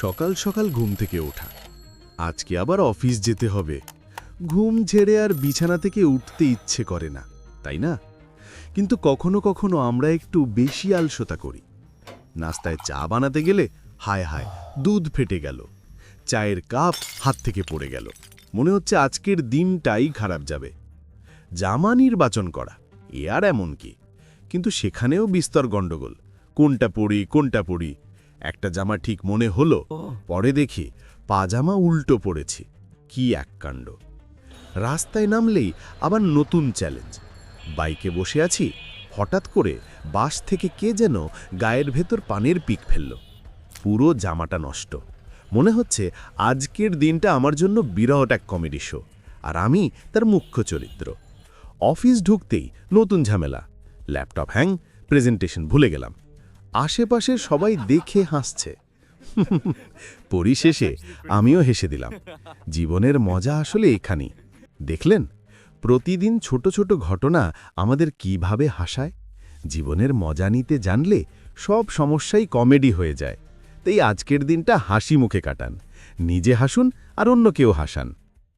সকাল সকাল ঘুম থেকে ওঠা। আজকে আবার অফিস যেতে হবে। ঘুম ঝেড়ে আর বিছানা থেকে উঠতে ইচ্ছে করে না, তাই না? কিন্তু কখনো কখনো আমরা একটু বেশি আলসতা করি। নাস্তায় চা বানাতে গেলে হায় হায়, দুধ ফেটে গেল। চায়ের কাপ হাত থেকে পড়ে গেল। মনে হচ্ছে আজকের দিনটাই খারাপ যাবে। জামা নির্বাচন করা, এ আর এমন কি? কিন্তু সেখানেও বিস্তর গণ্ডগোল। কোনটা পরি কোনটা পরি একটা জামা ঠিক মনে হলো পরে দেখি পাজামা উল্টো পড়েছি। কি এক কাণ্ড। রাস্তায় নামলেই আবার নতুন চ্যালেঞ্জ। বাইকে বসে আছি হঠাৎ করে বাস থেকে কে যেন গায়ের ভেতর পানের পিক ফেলল। পুরো জামাটা নষ্ট। মনে হচ্ছে আজকের দিনটা আমার জন্য বিরাট এক কমেডি শো আর আমি তার মুখ্য চরিত্র। অফিস ঢুকতেই নতুন ঝামেলা। ল্যাপটপ হ্যাং প্রেজেন্টেশন ভুলে গেলাম। আশেপাশের সবাই দেখে হাসছে। পরিশেষে আমিও হেসে দিলাম, জীবনের মজা আসলে এখানেই দেখলেন, প্রতিদিন ছোট ছোট ঘটনা আমাদের কীভাবে হাসায়? জীবনের মজা নিতে জানলে সব সমস্যাই কমেডি হয়ে যায়। তাই আজকের দিনটা হাসি মুখে কাটান। নিজে হাসুন আর অন্য কেউ হাসান।